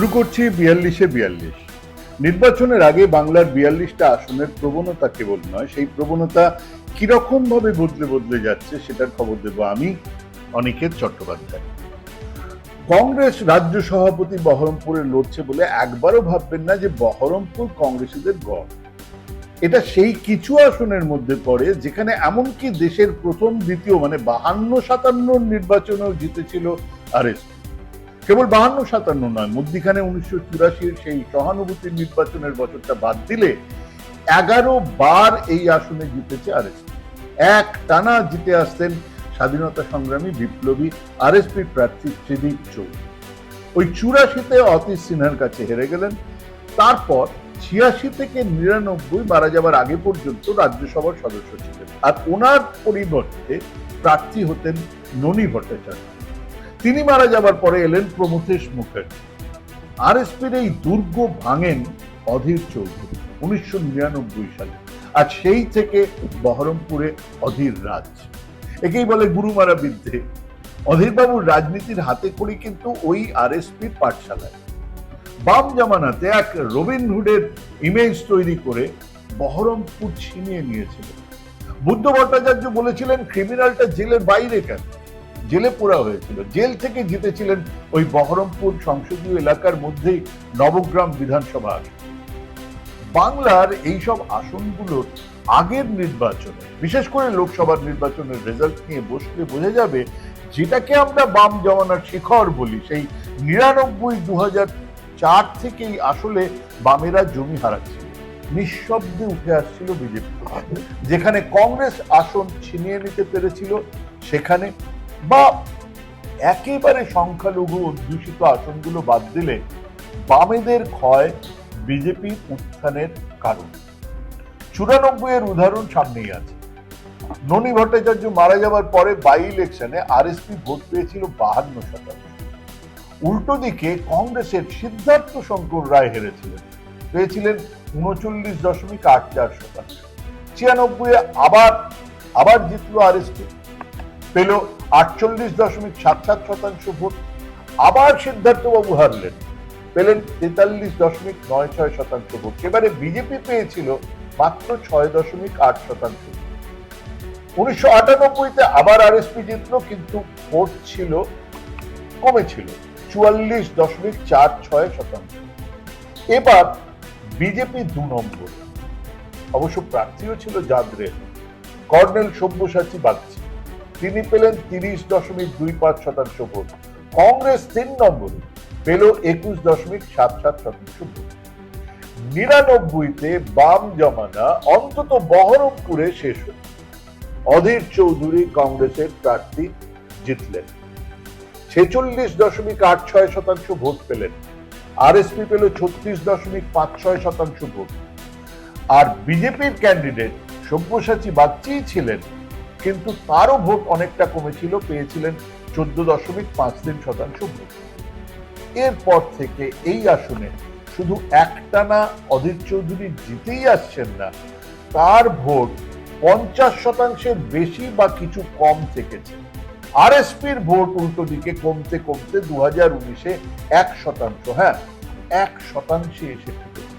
শুরু করছি বিয়াল্লিশে বিয়াল্লিশ। নির্বাচনের আগে বাংলার বিয়াল্লিশটা আসনের প্রবণতা কেবল নয়, সেই প্রবণতা কীরকম ভাবে বদলে বদলে যাচ্ছে সেটার খবর দেব আমি, অনিকেত চট্টোপাধ্যায়। কংগ্রেস রাজ্য সভাপতি বহরমপুরে লড়ছে বলে একবারও ভাববেন না যে বহরমপুর কংগ্রেসীদের গড়। এটা সেই কিছু আসনের মধ্যে পড়ে যেখানে এমনকি দেশের প্রথম দ্বিতীয় মানে বাহান্ন সাতান্ন নির্বাচনেও জিতেছিল আরএসপি। কেবল বাহান্ন সাতান্ন নয়, মধ্যিখানে উনিশশো চুরাশির সেই সহানুভূতির নির্বাচনের বছরটা বাদ দিলে এগারো বার এই আসনে জিতেছে আরএসপি। এক টানা জিতে আসতেন স্বাধীনতা সংগ্রামী বিপ্লবী আরএসপি প্রার্থী ত্রিদীপ চৌধুরী। ওই চুরাশিতে অতীশ সিনহার কাছে হেরে গেলেন। তারপর ছিয়াশি থেকে নিরানব্বই মারা যাবার আগে পর্যন্ত রাজ্যসভার সদস্য ছিলেন। আর ওনার পরিবর্তে প্রার্থী হতেন ননী ভট্টাচার্য। তিনি মারা যাবার পরে এলেন প্রমথেশ মুখার্জি আরএসপির এই দুর্গ ভাঙেন অধীর চৌধুরী, উনিশশো নিরানব্বই সালে। আর সেই থেকে বহরমপুরে অধীর রাজ। একেই বলে গুরুমারা বিদ্যে। অধীরবাবুর রাজনীতির হাতে করি কিন্তু ওই আর আরএসপির পাঠশালায়। বাম জামানাতে এক রবিনহুডের ইমেজ তৈরি করে বহরমপুর ছিনিয়ে নিয়েছিল বুদ্ধ ভট্টাচার্য বলেছিলেন ক্রিমিনালটা জেলের বাইরে কেন? জেলে পোড়া হয়েছিল। জেল থেকে জিতেছিলেন ওই বহরমপুর সংসদীয় এলাকার মধ্যেই নবগ্রাম বিধানসভা আসন বাংলার এইসব আসনগুলোর আগের নির্বাচনে, বিশেষ করে লোকসভার নির্বাচনের রেজাল্ট নিয়ে বসলে বোঝা যাবে, যেটাকে আমরা বাম জমানার শিখর বলি, সেই নিরানব্বই দু চার থেকেই আসলে বামেরা জমি হারাচ্ছিল নিঃশব্দে উঠে আসছিল বিজেপি। যেখানে কংগ্রেস আসন ছিনিয়ে নিতে পেরেছিল, সেখানে বা একেবারে সংখ্যালঘু অধ্যুষিত আসনগুলো বাদ দিলে বামেদের ক্ষয় বিজেপি উত্থানের কারণ। চুরানব্বই এর উদাহরণ সামনেই আছে। ননী ভট্টাচার্য মারা যাবার পরে বাই ইলেকশনে আরএসপি ভোট পেয়েছিল বাহান্ন শতাংশ। উল্টো দিকে কংগ্রেসের সিদ্ধার্থ শঙ্কর রায় হেরেছিলেন। পেয়েছিলেন উনচল্লিশ দশমিক আট চার শতাংশ। ছিয়ানব্বই আবার আবার জিতলো আরএসপি পেল আটচল্লিশ দশমিক সাত সাত শতাংশ ভোট। আবার সিদ্ধার্থবাবু হারলেন, পেলেন তেতাল্লিশ দশমিক নয় ছয় শতাংশ ভোট। এবারে বিজেপি পেয়েছিল মাত্র ছয় দশমিক আট শতাংশ উনিশশো আটানব্বইতে আবার আরএসপি জিতলো, কিন্তু ভোট ছিল, কমেছিল চুয়াল্লিশ দশমিক চার ছয় শতাংশ। এবার বিজেপি দু নম্বর। অবশ্য প্রার্থীও ছিল জাদ্রের কর্নেল সব্যসাচী বাগচি। তিনি পেলেন তিরিশ দশমিক দুই পাঁচ শতাংশ ভোট। কংগ্রেস তিন নম্বরে পেল একুশ দশমিক সাত সাত শতাংশ ভোট। নিরানব্বইতে বাম জমানা অন্তত বহরমপুরে শেষ হল। অধীর চৌধুরী কংগ্রেসের প্রার্থী জিতলেন। ছেচল্লিশ দশমিক আট ছয় শতাংশ ভোট পেলেন। আর আরএসপি পেল ছত্রিশ দশমিক পাঁচ ছয় শতাংশ ভোট। আর বিজেপির ক্যান্ডিডেট সব্যসাচী বাগচিই ছিলেন কিন্তু তারও ভোট অনেকটা কমেছিল, পেয়েছিলেন চোদ্দ দশমিক পাঁচ তিন শতাংশ ভোট। এরপর থেকে এই আসনে শুধু একটানা অধীর চৌধুরী জিতেই আসছেন না, তার ভোট পঞ্চাশ শতাংশের বেশি বা কিছু কম থেকেছে। আর আরএসপির ভোট উল্টো দিকে কমতে কমতে দু হাজার উনিশে এক শতাংশ হ্যাঁ এক শতাংশে এসে ঠেকেছে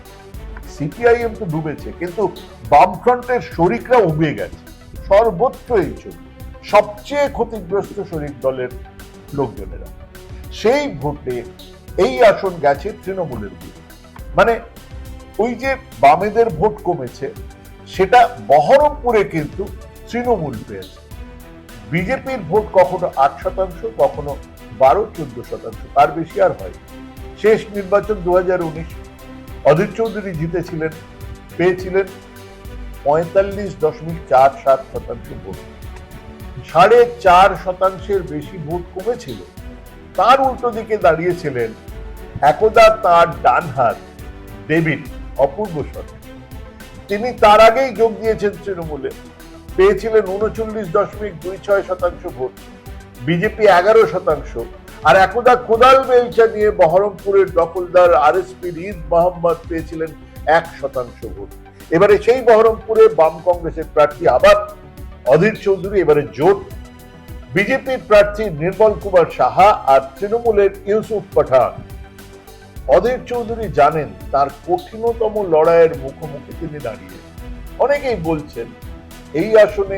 সিপিআইএম তো ডুবেছে, কিন্তু বামফ্রন্টের শরিকরা উবে গেছে। সর্বত্র এই ছবি সবচেয়ে ক্ষতিগ্রস্ত শরিক দলের লোকজনেরা। সেই ভোটে এই আসন গেছে তৃণমূলের দিকে। মানে ওই যে বামেদের ভোট কমেছে, সেটা বহরমপুরে কিন্তু তৃণমূল পেয়েছে। বিজেপির ভোট কখনো আট শতাংশ, কখনো বারো, চোদ্দ শতাংশ। তার বেশি আর হয়। শেষ নির্বাচন দু হাজার উনিশ, অধীর চৌধুরী জিতেছিলেন, পেয়েছিলেন। পঁয়তাল্লিশ দশমিক চার সাত শতাংশ ভোট। সাড়ে চার শতাংশের বেশি ভোট কমেছিল। তার উল্টো দিকে দাঁড়িয়েছিলেন একদা তার ডান হাত ডেভিড অপূর্ব সরকার তিনি তার আগেই যোগ দিয়েছেন তৃণমূলে। পেয়েছিলেন উনচল্লিশ দশমিক দুই ছয় শতাংশ ভোট। বিজেপি এগারো শতাংশ। আর একদা কোদাল বেলচা নিয়ে বহরমপুরের দখলদার আরএসপির ঈদ মোহাম্মদ পেয়েছিলেন এক শতাংশ ভোট। এবারে সেই বহরমপুরে বাম কংগ্রেসের প্রার্থী আবার অধীর চৌধুরী, এবারে জোট। বিজেপির প্রার্থী নির্মল কুমার সাহা আর তৃণমূলের ইউসুফ পাঠান। অধীর চৌধুরী জানেন তার কঠিনতম লড়াইয়ের মুখোমুখি তিনি দাঁড়িয়ে। অনেকেই বলছেন, এই আসনে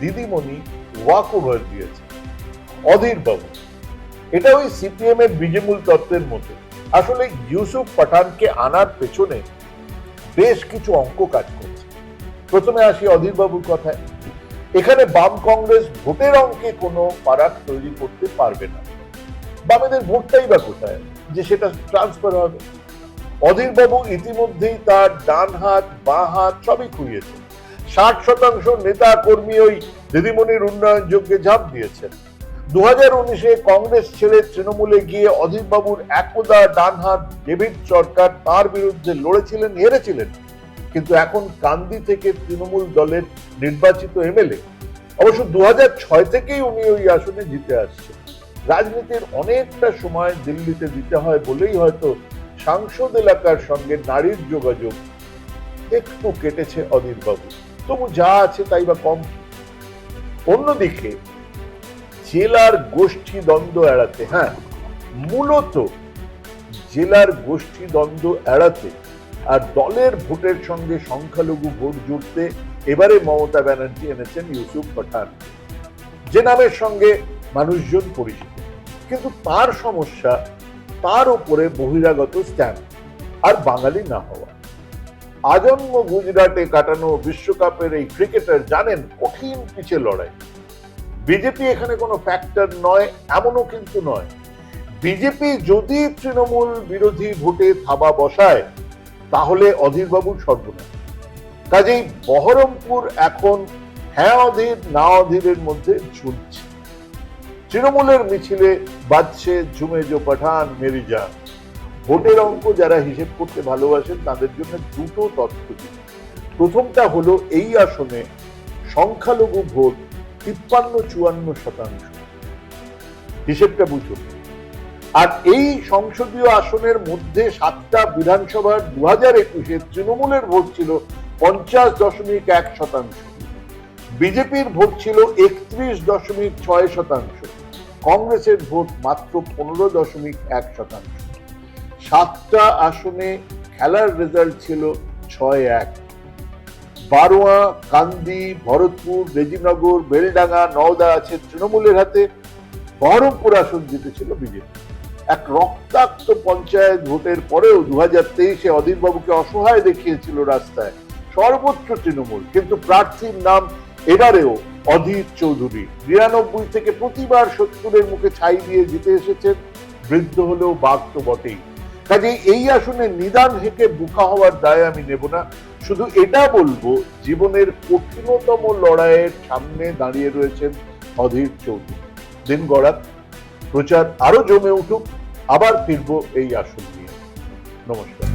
দিদিমণি ওয়াক ওভার দিয়েছে অধীর বাবু, এটা ওই সিপিএম এর বিজেমূল তত্ত্বের মতো। আসলে ইউসুফ পাঠানকে আনার পেছনে বেশ কিছু অঙ্ক কাজ করছে। প্রথমে আসি অধীর বাবুর কথায়। এখানে বাম কংগ্রেস ভোটের অঙ্কে কোনো ফারাক তৈরি করতে পারবে না। বামেদের ভোটটাই বা কোথায়? যে সেটা ট্রান্সফার হবে। অধীর বাবু ইতিমধ্যেই তার ডান হাত, বাঁ হাত সবই খুইয়েছে ষাট শতাংশ নেতা কর্মী ওই দিদিমণির উন্নয়ন যোগ্যে ঝাঁপ দিয়েছেন। দু উনিশে কংগ্রেস ছেড়ে তৃণমূলে গিয়ে অধীর বাবুর একদা ডান হাত ডেভিড সরকার তার বিরুদ্ধে লড়েছিলেন, হেরেছিলেন। কিন্তু এখন কান্দি থেকে তৃণমূল দলের নির্বাচিত এমএলএ। অবশ্য দু থেকেই উনি ওই আসনে জিতে আসছেন। রাজনীতির অনেকটা সময় দিল্লিতে দিতে হয় বলেই হয়তো সাংসদ এলাকার সঙ্গে নারীর যোগাযোগ একটু কেটেছে অধীর বাবু তবু যা আছে তাই বা কম। অন্যদিকে জেলার গোষ্ঠী দ্বন্দ্ব এড়াতে হ্যাঁ মূলত জেলার গোষ্ঠী দ্বন্দ্ব এড়াতে আর দলের ভোটের সঙ্গে সংখ্যালঘু ভোট জুড়তে এবারে মমতা ব্যানার্জি এনেছেন ইউসুফ পাঠান। যে নামের সঙ্গে মানুষজন পরিচিত। কিন্তু তার সমস্যা, তার উপরে বহিরাগত স্ট্যাম্প আর বাঙালি না হওয়া। আজন্ম গুজরাটে কাটানো বিশ্বকাপের এই ক্রিকেটার জানেন কঠিন পিছে লড়াই। বিজেপি এখানে কোনো ফ্যাক্টর নয়, এমনও কিন্তু নয়। বিজেপি যদি তৃণমূল বিরোধী ভোটে থাবা বসায়, তাহলে অধীরবাবুর সর্বনাশ। কাজেই বহরমপুর এখন হ্যাঁ অধীর, না অধীরের মধ্যে ঝুলছে। তৃণমূলের মিছিলে বাজছে ঝুমেজো পাঠান, মেরি যান। ভোটের অঙ্ক যারা হিসেব করতে ভালোবাসেন, তাদের জন্য দুটো তথ্য প্রথমটা হলো, এই আসনে সংখ্যালঘু ভোট তিপ্পান্ন, চুয়ান্ন শতাংশ। হিসেবটা বুঝুন। আর এই সংসদীয় আসনের মধ্যে সাতটা বিধানসভার দু হাজার একুশে তৃণমূলের ভোট ছিল পঞ্চাশ দশমিক এক শতাংশ। বিজেপির ভোট ছিল একত্রিশ দশমিক ছয় শতাংশ। কংগ্রেসের ভোট মাত্র পনেরো দশমিক এক শতাংশ। সাতটা আসনে খেলার রেজাল্ট ছিল ছয় এক। বারোয়া, কান্দি, ভরতপুর রেজিনগর বেলডাঙ্গা, নওদা আছে তৃণমূলের হাতে। বহরমপুর আসন জিতেছিল বিজেপি। এক রক্তাক্ত পঞ্চায়েত ভোটের পরেও দু হাজার তেইশে অধীরবাবুকে অসহায় দেখিয়েছিল রাস্তায় সর্বোচ্চ তৃণমূল। কিন্তু প্রার্থীর নাম এবারেও অধীর চৌধুরী। নিরানব্বই থেকে প্রতিবার সত্তরের মুখে ছাই দিয়ে জিতে এসেছেন, বৃদ্ধ হলেও বাঘ তো বটেই। কাজে এই আসনে নিদান হেঁকে বুকা হওয়ার দায় আমি নেব না। শুধু এটা বলব, জীবনের কঠিনতম লড়াইয়ের সামনে দাঁড়িয়ে রয়েছেন অধীর চৌধুরী। দিন গড়াত প্রচার আরও জমে উঠুক, আবার ফিরবো এই আসন নিয়ে। নমস্কার।